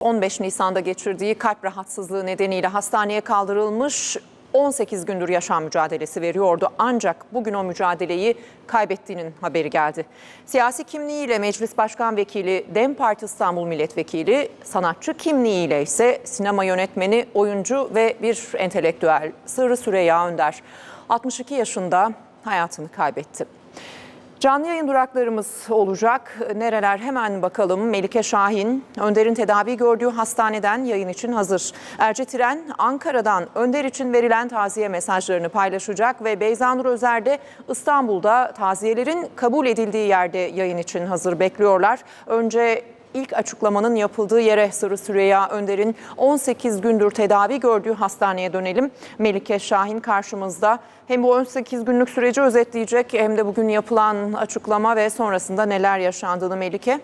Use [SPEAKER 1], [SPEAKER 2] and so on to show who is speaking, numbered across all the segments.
[SPEAKER 1] 15 Nisan'da geçirdiği kalp rahatsızlığı nedeniyle hastaneye kaldırılmış 18 gündür yaşam mücadelesi veriyordu. Ancak bugün o mücadeleyi kaybettiğinin haberi geldi. Siyasi kimliğiyle Meclis Başkan Vekili, DEM Parti İstanbul Milletvekili, sanatçı kimliğiyle ise sinema yönetmeni, oyuncu ve bir entelektüel Sırrı Süreyya Önder 62 yaşında hayatını kaybetti. Canlı yayın duraklarımız olacak. Nereler hemen bakalım. Melike Şahin, Önder'in tedavi gördüğü hastaneden yayın için hazır. Erce Tren, Ankara'dan Önder için verilen taziye mesajlarını paylaşacak ve Beyza Nur Özer de İstanbul'da taziyelerin kabul edildiği yerde yayın için hazır bekliyorlar. Önce ilk açıklamanın yapıldığı yere Sırrı Süreyya Önder'in 18 gündür tedavi gördüğü hastaneye dönelim. Melike Şahin karşımızda. Hem bu 18 günlük süreci özetleyecek hem de bugün yapılan açıklama ve sonrasında neler yaşandığını Melike.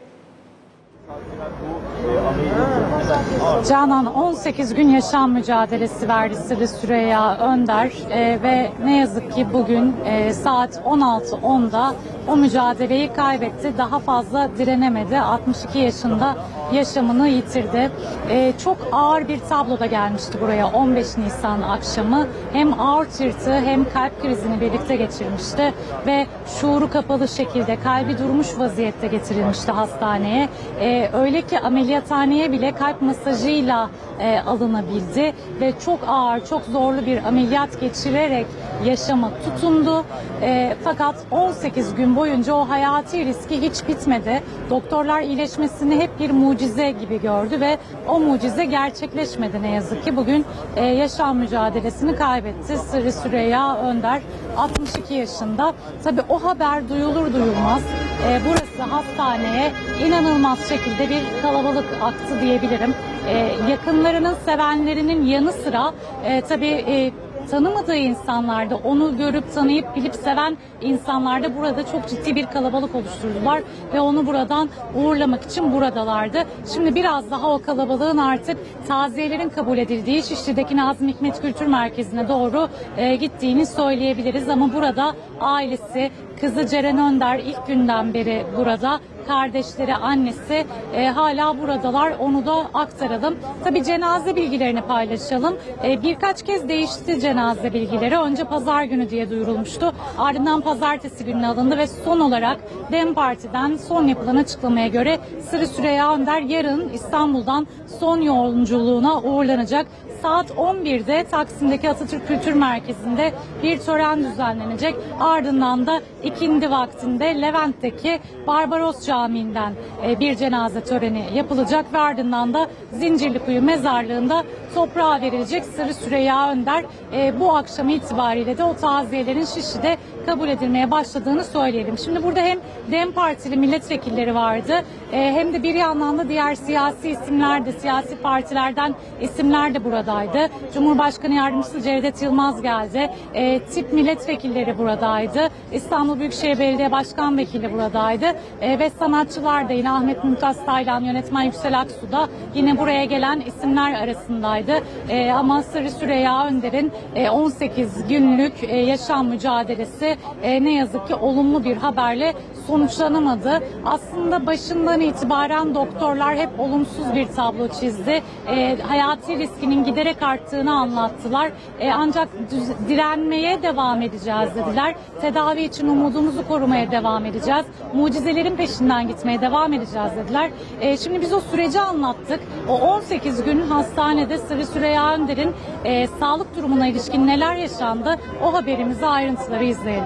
[SPEAKER 2] Canan 18 gün yaşam mücadelesi verdi Sırrı Süreyya Önder Ee, ve ne yazık ki bugün e, saat 16.10'da o mücadeleyi kaybetti. Daha fazla direnemedi. 62 yaşında yaşamını yitirdi. Ee, çok ağır bir tabloda gelmişti buraya 15 Nisan akşamı. Hem ağır hem kalp krizini birlikte geçirmişti ve şuuru kapalı şekilde kalbi durmuş vaziyette getirilmişti hastaneye. Ee, öyle ki ameliyathaneye bile kalp masajıyla e, alınabildi ve çok ağır, çok zorlu bir ameliyat geçirerek yaşama tutundu. E, fakat 18 gün boyunca o hayati riski hiç bitmedi. Doktorlar iyileşmesini hep bir mucize gibi gördü ve o mucize gerçekleşmedi ne yazık ki. Bugün e, yaşam mücadelesini kaybetti. Sırrı Süreyya Önder 62 yaşında. Tabii o haber duyulur duyulmaz e, burası hastaneye inanılmaz şekilde bir kalabalık aktı diyebilirim. E, yakınlarının, sevenlerinin yanı sıra e, tabii e, tanımadığı insanlarda, onu görüp tanıyıp bilip seven insanlarda burada çok ciddi bir kalabalık oluşturdular ve onu buradan uğurlamak için buradalardı. Şimdi biraz daha o kalabalığın artık taziyelerin kabul edildiği Şişli'deki Nazım Hikmet Kültür Merkezi'ne doğru e, gittiğini söyleyebiliriz ama burada ailesi, kızı Ceren Önder ilk günden beri burada kardeşleri, annesi e, hala buradalar. Onu da aktaralım. Tabii cenaze bilgilerini paylaşalım. E, birkaç kez değişti cenaze bilgileri. Önce pazar günü diye duyurulmuştu. Ardından pazartesi gününe alındı ve son olarak DEM Parti'den son yapılan açıklamaya göre Sırrı Süreyya Önder yarın İstanbul'dan son yolculuğuna uğurlanacak. Saat 11'de Taksim'deki Atatürk Kültür Merkezi'nde bir tören düzenlenecek. Ardından da ikindi vaktinde Levent'teki Barbaros Camii'nden e, bir cenaze töreni yapılacak ve ardından da Zincirlikuyu Mezarlığı'nda toprağa verilecek Sırrı Süreyya Önder e, bu akşam itibariyle de o taziyelerin Şişli'de kabul edilmeye başladığını söyleyelim. Şimdi burada hem DEM Partili milletvekilleri vardı e, hem de bir yandan da diğer siyasi isimler de siyasi partilerden isimler de buradaydı. Cumhurbaşkanı Yardımcısı Cevdet Yılmaz geldi. E, tip milletvekilleri buradaydı. İstanbul Büyükşehir Belediye Başkan Vekili buradaydı. E, ve sanatçılar da yine Ahmet Mümtaz Taylan, yönetmen Yüksel Aksu da yine buraya gelen isimler arasındaydı. E, ama Sırrı Süreyya Önder'in e, 18 günlük e, yaşam mücadelesi e, ne yazık ki olumlu bir haberle sonuçlanamadı. Aslında başından itibaren doktorlar hep olumsuz bir tablo çizdi. E, hayati riskinin giderek arttığını anlattılar. E, ancak düz- direnmeye devam edeceğiz dediler. Tedavi için umudumuzu korumaya devam edeceğiz. Mucizelerin peşinden gitmeye devam edeceğiz dediler. E, şimdi biz o süreci anlattık. O 18 gün hastanede Sırrı Süreyya Önder'in e, sağlık durumuna ilişkin neler yaşandı o haberimizi ayrıntıları izleyelim.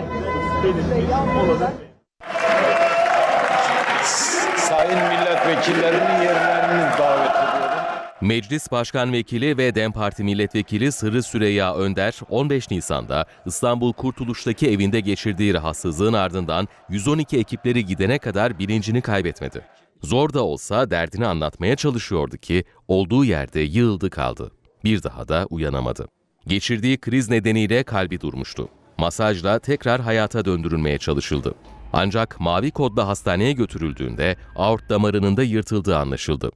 [SPEAKER 3] Sayın milletvekillerinin yerlerini davet ediyorum.
[SPEAKER 4] Meclis Başkan Vekili ve DEM Parti Milletvekili Sırrı Süreyya Önder 15 Nisan'da İstanbul Kurtuluş'taki evinde geçirdiği rahatsızlığın ardından 112 ekipleri gidene kadar bilincini kaybetmedi. Zor da olsa derdini anlatmaya çalışıyordu ki olduğu yerde yığıldı kaldı. Bir daha da uyanamadı. Geçirdiği kriz nedeniyle kalbi durmuştu. Masajla tekrar hayata döndürülmeye çalışıldı. Ancak mavi kodla hastaneye götürüldüğünde aort damarının da yırtıldığı anlaşıldı.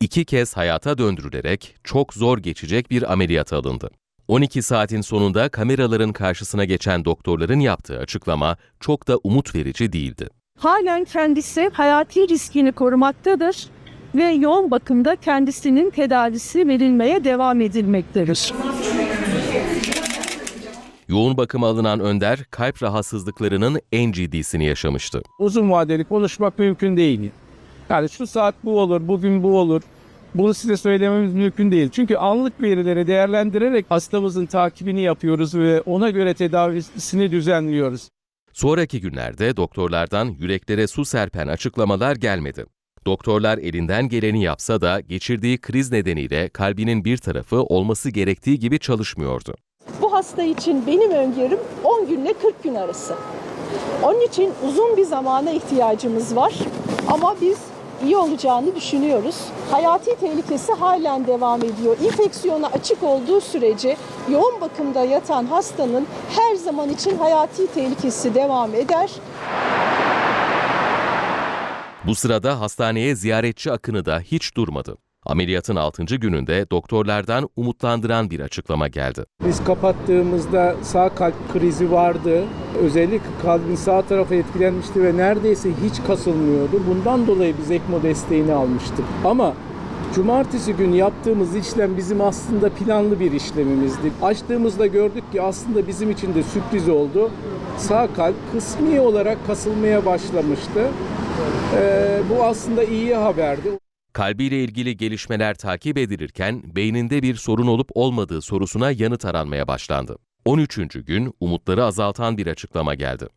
[SPEAKER 4] İki kez hayata döndürülerek çok zor geçecek bir ameliyat alındı. 12 saatin sonunda kameraların karşısına geçen doktorların yaptığı açıklama çok da umut verici değildi.
[SPEAKER 5] halen kendisi hayati riskini korumaktadır. ve yoğun bakımda kendisinin tedavisi verilmeye devam edilmektedir.
[SPEAKER 4] Yoğun bakıma alınan Önder, kalp rahatsızlıklarının en ciddisini yaşamıştı.
[SPEAKER 6] uzun vadeli konuşmak mümkün değil. Yani şu saat bu olur, bugün bu olur. Bunu size söylememiz mümkün değil. Çünkü anlık verileri değerlendirerek hastamızın takibini yapıyoruz ve ona göre tedavisini düzenliyoruz.
[SPEAKER 4] Sonraki günlerde doktorlardan yüreklere su serpen açıklamalar gelmedi. Doktorlar elinden geleni yapsa da geçirdiği kriz nedeniyle kalbinin bir tarafı olması gerektiği gibi çalışmıyordu.
[SPEAKER 7] Bu hasta için benim öngörüm 10 günle 40 gün arası. Onun için uzun bir zamana ihtiyacımız var ama biz iyi olacağını düşünüyoruz. Hayati tehlikesi halen devam ediyor. İnfeksiyona açık olduğu sürece yoğun bakımda yatan hastanın her zaman için hayati tehlikesi devam eder.
[SPEAKER 4] Bu sırada hastaneye ziyaretçi akını da hiç durmadı. Ameliyatın 6. gününde doktorlardan umutlandıran bir açıklama geldi.
[SPEAKER 6] Biz kapattığımızda sağ kalp krizi vardı. Özellikle kalbin sağ tarafı etkilenmişti ve neredeyse hiç kasılmıyordu. Bundan dolayı biz ECMO desteğini almıştık. Ama Cumartesi günü yaptığımız işlem bizim aslında planlı bir işlemimizdi. Açtığımızda gördük ki aslında bizim için de sürpriz oldu. Sağ kalp kısmi olarak kasılmaya başlamıştı. Ee, bu aslında iyi haberdi.
[SPEAKER 4] Kalbiyle ilgili gelişmeler takip edilirken beyninde bir sorun olup olmadığı sorusuna yanıt aranmaya başlandı. 13. gün umutları azaltan bir açıklama geldi.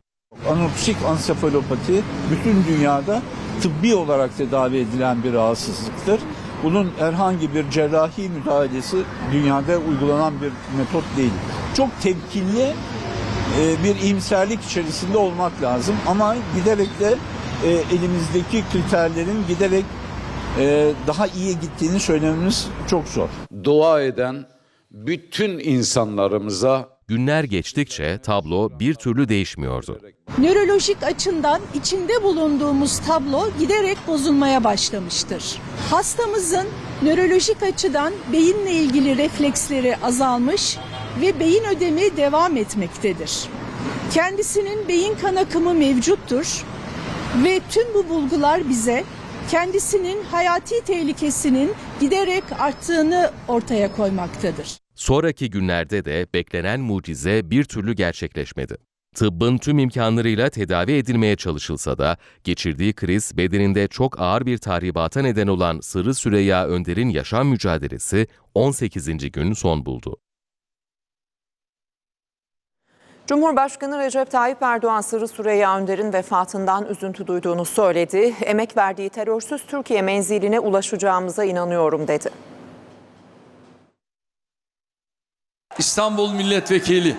[SPEAKER 8] Anopsik ansefalopati bütün dünyada tıbbi olarak tedavi edilen bir rahatsızlıktır. Bunun herhangi bir cerrahi müdahalesi dünyada uygulanan bir metot değil. Çok temkinli e, bir iyimserlik içerisinde olmak lazım ama giderek de e, elimizdeki kriterlerin giderek e, daha iyi gittiğini söylememiz çok zor.
[SPEAKER 3] Dua eden bütün insanlarımıza
[SPEAKER 4] Günler geçtikçe tablo bir türlü değişmiyordu.
[SPEAKER 7] Nörolojik açıdan içinde bulunduğumuz tablo giderek bozulmaya başlamıştır. Hastamızın nörolojik açıdan beyinle ilgili refleksleri azalmış ve beyin ödemi devam etmektedir. Kendisinin beyin kan akımı mevcuttur ve tüm bu bulgular bize kendisinin hayati tehlikesinin giderek arttığını ortaya koymaktadır.
[SPEAKER 4] Sonraki günlerde de beklenen mucize bir türlü gerçekleşmedi. Tıbbın tüm imkanlarıyla tedavi edilmeye çalışılsa da geçirdiği kriz bedeninde çok ağır bir tahribata neden olan Sırrı Süreyya Önder'in yaşam mücadelesi 18. gün son buldu.
[SPEAKER 1] Cumhurbaşkanı Recep Tayyip Erdoğan Sırrı Süreyya Önder'in vefatından üzüntü duyduğunu söyledi. Emek verdiği terörsüz Türkiye menziline ulaşacağımıza inanıyorum dedi.
[SPEAKER 9] İstanbul Milletvekili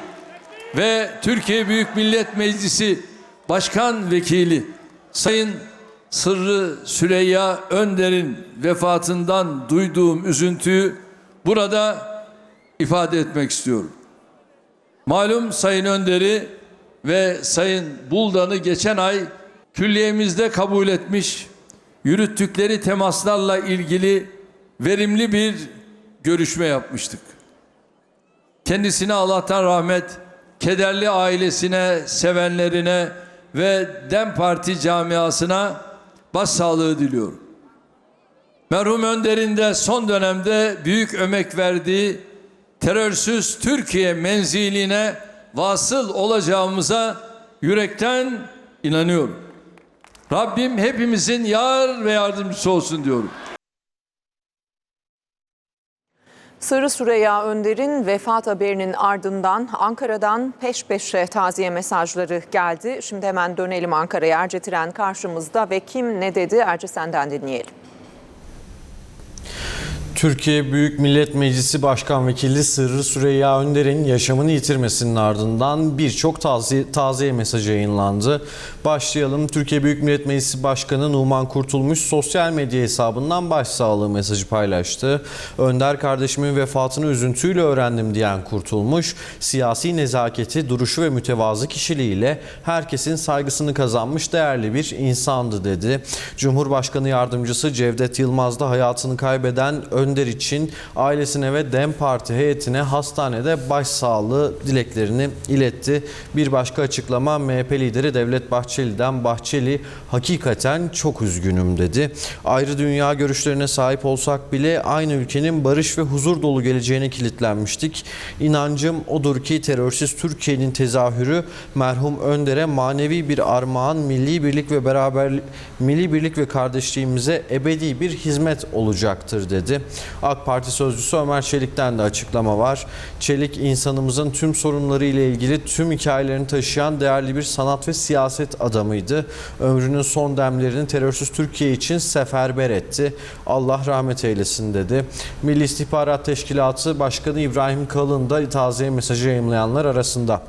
[SPEAKER 9] ve Türkiye Büyük Millet Meclisi Başkan Vekili Sayın Sırrı Süreyya Önder'in vefatından duyduğum üzüntüyü burada ifade etmek istiyorum. Malum Sayın Önder'i ve Sayın Buldan'ı geçen ay külliyemizde kabul etmiş, yürüttükleri temaslarla ilgili verimli bir görüşme yapmıştık. Kendisine Allah'tan rahmet, kederli ailesine, sevenlerine ve DEM Parti camiasına başsağlığı diliyorum. Merhum Önder'in de son dönemde büyük emek verdiği terörsüz Türkiye menziline vasıl olacağımıza yürekten inanıyorum. Rabbim hepimizin yar ve yardımcısı olsun diyorum.
[SPEAKER 1] Sırrı Süreyya Önder'in vefat haberinin ardından Ankara'dan peş peşe taziye mesajları geldi. Şimdi hemen dönelim Ankara'ya. Erce Tren karşımızda ve kim ne dedi Erce senden dinleyelim.
[SPEAKER 10] Türkiye Büyük Millet Meclisi Başkan Vekili Sırrı Süreyya Önder'in yaşamını yitirmesinin ardından birçok taziye, taziye mesajı yayınlandı. Başlayalım. Türkiye Büyük Millet Meclisi Başkanı Numan Kurtulmuş sosyal medya hesabından başsağlığı mesajı paylaştı. Önder kardeşimin vefatını üzüntüyle öğrendim diyen Kurtulmuş, siyasi nezaketi, duruşu ve mütevazı kişiliğiyle herkesin saygısını kazanmış değerli bir insandı dedi. Cumhurbaşkanı Yardımcısı Cevdet Yılmaz da hayatını kaybeden Önder Önder için ailesine ve DEM Parti heyetine hastanede başsağlığı dileklerini iletti. Bir başka açıklama MHP lideri Devlet Bahçeli'den Bahçeli hakikaten çok üzgünüm dedi. Ayrı dünya görüşlerine sahip olsak bile aynı ülkenin barış ve huzur dolu geleceğine kilitlenmiştik. İnancım odur ki terörsüz Türkiye'nin tezahürü merhum Önder'e manevi bir armağan, milli birlik ve beraber milli birlik ve kardeşliğimize ebedi bir hizmet olacaktır dedi. AK Parti sözcüsü Ömer Çelik'ten de açıklama var. Çelik insanımızın tüm sorunları ile ilgili tüm hikayelerini taşıyan değerli bir sanat ve siyaset adamıydı. Ömrünün son demlerini terörsüz Türkiye için seferber etti. Allah rahmet eylesin dedi. Milli İstihbarat Teşkilatı Başkanı İbrahim Kalın da taziye mesajı yayımlayanlar arasında.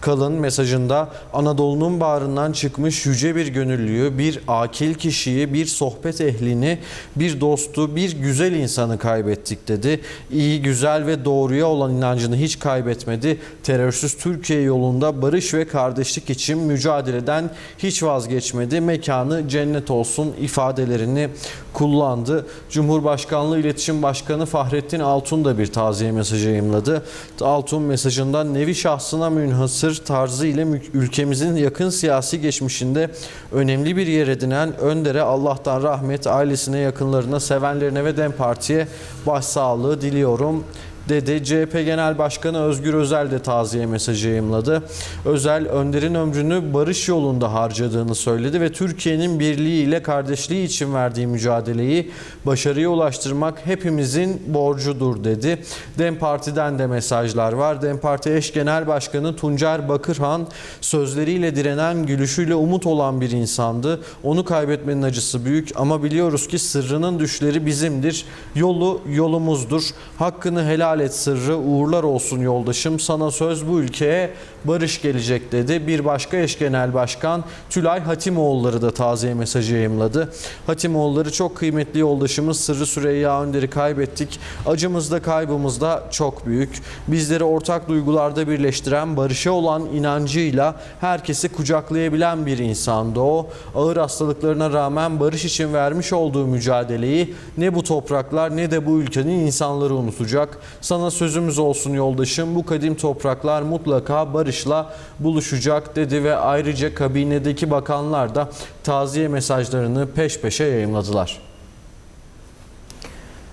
[SPEAKER 10] Kalın mesajında Anadolu'nun bağrından çıkmış yüce bir gönüllüyü, bir akil kişiyi, bir sohbet ehlini, bir dostu, bir güzel insanı kaybettik dedi. İyi, güzel ve doğruya olan inancını hiç kaybetmedi. Terörsüz Türkiye yolunda barış ve kardeşlik için mücadeleden hiç vazgeçmedi. Mekanı cennet olsun ifadelerini kullandı. Cumhurbaşkanlığı İletişim Başkanı Fahrettin Altun da bir taziye mesajı yayımladı. Altun mesajında nevi şahsına münhasır tarzı ile ülkemizin yakın siyasi geçmişinde önemli bir yer edinen Önder'e Allah'tan rahmet, ailesine, yakınlarına, sevenlerine ve DEM Parti'ye başsağlığı diliyorum dedi. CHP Genel Başkanı Özgür Özel de taziye mesajı yayımladı. Özel Önder'in ömrünü barış yolunda harcadığını söyledi ve Türkiye'nin birliği ile kardeşliği için verdiği mücadeleyi başarıya ulaştırmak hepimizin borcudur dedi. DEM Parti'den de mesajlar var. DEM Parti eş genel başkanı Tuncer Bakırhan sözleriyle direnen, gülüşüyle umut olan bir insandı. Onu kaybetmenin acısı büyük ama biliyoruz ki sırrının düşleri bizimdir. Yolu yolumuzdur. Hakkını helal et sırrı. Uğurlar olsun yoldaşım. Sana söz bu ülkeye barış gelecek dedi. Bir başka eş genel başkan Tülay Hatimoğulları da taziye mesajı yayımladı. Hatimoğulları çok kıymetli yoldaşımız Sırrı Süreyya Önder'i kaybettik. Acımız da kaybımız da çok büyük. Bizleri ortak duygularda birleştiren, barışa olan inancıyla herkesi kucaklayabilen bir insandı o. Ağır hastalıklarına rağmen barış için vermiş olduğu mücadeleyi ne bu topraklar ne de bu ülkenin insanları unutacak. Sana sözümüz olsun yoldaşım bu kadim topraklar mutlaka barışla buluşacak dedi ve ayrıca kabinedeki bakanlar da taziye mesajlarını peş peşe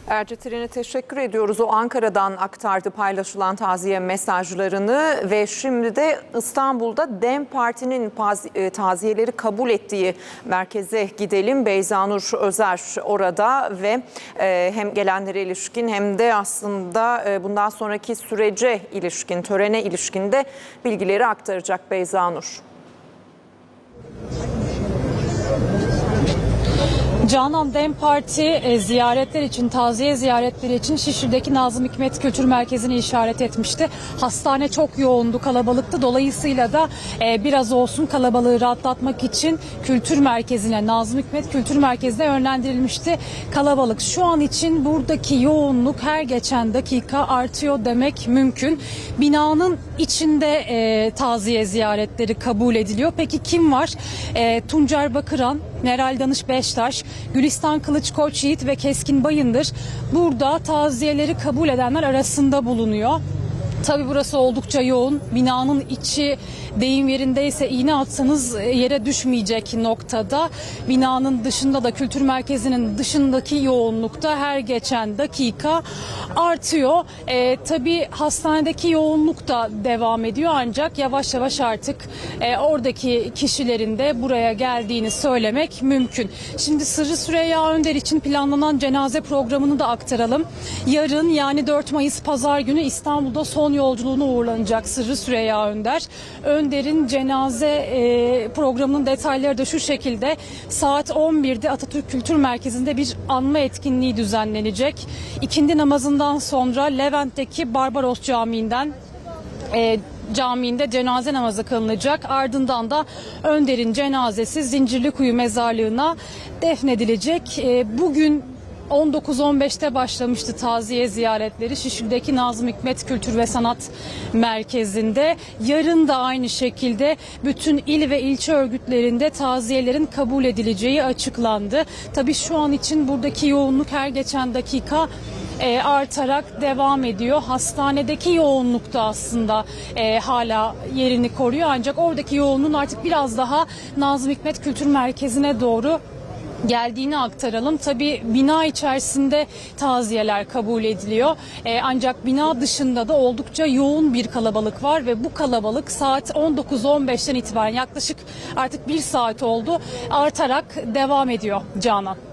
[SPEAKER 10] yayımladılar.
[SPEAKER 1] Ercetiren'e teşekkür ediyoruz. O Ankara'dan aktardı paylaşılan taziye mesajlarını ve şimdi de İstanbul'da DEM Parti'nin e, taziyeleri kabul ettiği merkeze gidelim. Beyzanur Özer orada ve e, hem gelenlere ilişkin hem de aslında e, bundan sonraki sürece ilişkin, törene ilişkin de bilgileri aktaracak Beyzanur.
[SPEAKER 11] Canan Dem Parti e, ziyaretler için, taziye ziyaretleri için Şişli'deki Nazım Hikmet Kültür Merkezi'ni işaret etmişti. Hastane çok yoğundu, kalabalıktı. Dolayısıyla da e, biraz olsun kalabalığı rahatlatmak için kültür merkezine, Nazım Hikmet Kültür Merkezi'ne yönlendirilmişti kalabalık. Şu an için buradaki yoğunluk her geçen dakika artıyor demek mümkün. Binanın içinde e, taziye ziyaretleri kabul ediliyor. Peki kim var? E, Tuncer Bakıran, Meral Danış Beştaş, Gülistan Kılıç Koç Yiğit ve Keskin Bayındır burada taziyeleri kabul edenler arasında bulunuyor. Tabi burası oldukça yoğun. Binanın içi deyim yerindeyse iğne atsanız yere düşmeyecek noktada. Binanın dışında da kültür merkezinin dışındaki yoğunlukta her geçen dakika artıyor. E, tabii hastanedeki yoğunluk da devam ediyor ancak yavaş yavaş artık e, oradaki kişilerin de buraya geldiğini söylemek mümkün. Şimdi Sırrı Süreyya Önder için planlanan cenaze programını da aktaralım. Yarın yani 4 Mayıs Pazar günü İstanbul'da son yolculuğuna uğurlanacak Sırrı Süreyya Önder. Önder'in cenaze e, programının detayları da şu şekilde. Saat 11'de Atatürk Kültür Merkezi'nde bir anma etkinliği düzenlenecek. İkindi namazından sonra Levent'teki Barbaros Camii'nden e, camiinde cenaze namazı kılınacak. Ardından da Önder'in cenazesi Zincirlikuyu mezarlığına defnedilecek. E, bugün 19-15'te başlamıştı taziye ziyaretleri Şişli'deki Nazım Hikmet Kültür ve Sanat Merkezi'nde. Yarın da aynı şekilde bütün il ve ilçe örgütlerinde taziyelerin kabul edileceği açıklandı. Tabii şu an için buradaki yoğunluk her geçen dakika e, artarak devam ediyor. Hastanedeki yoğunluk da aslında e, hala yerini koruyor ancak oradaki yoğunluğun artık biraz daha Nazım Hikmet Kültür Merkezi'ne doğru geldiğini aktaralım. Tabi bina içerisinde taziyeler kabul ediliyor. Ee, ancak bina dışında da oldukça yoğun bir kalabalık var ve bu kalabalık saat 19.15'ten itibaren yaklaşık artık bir saat oldu artarak devam ediyor Canan.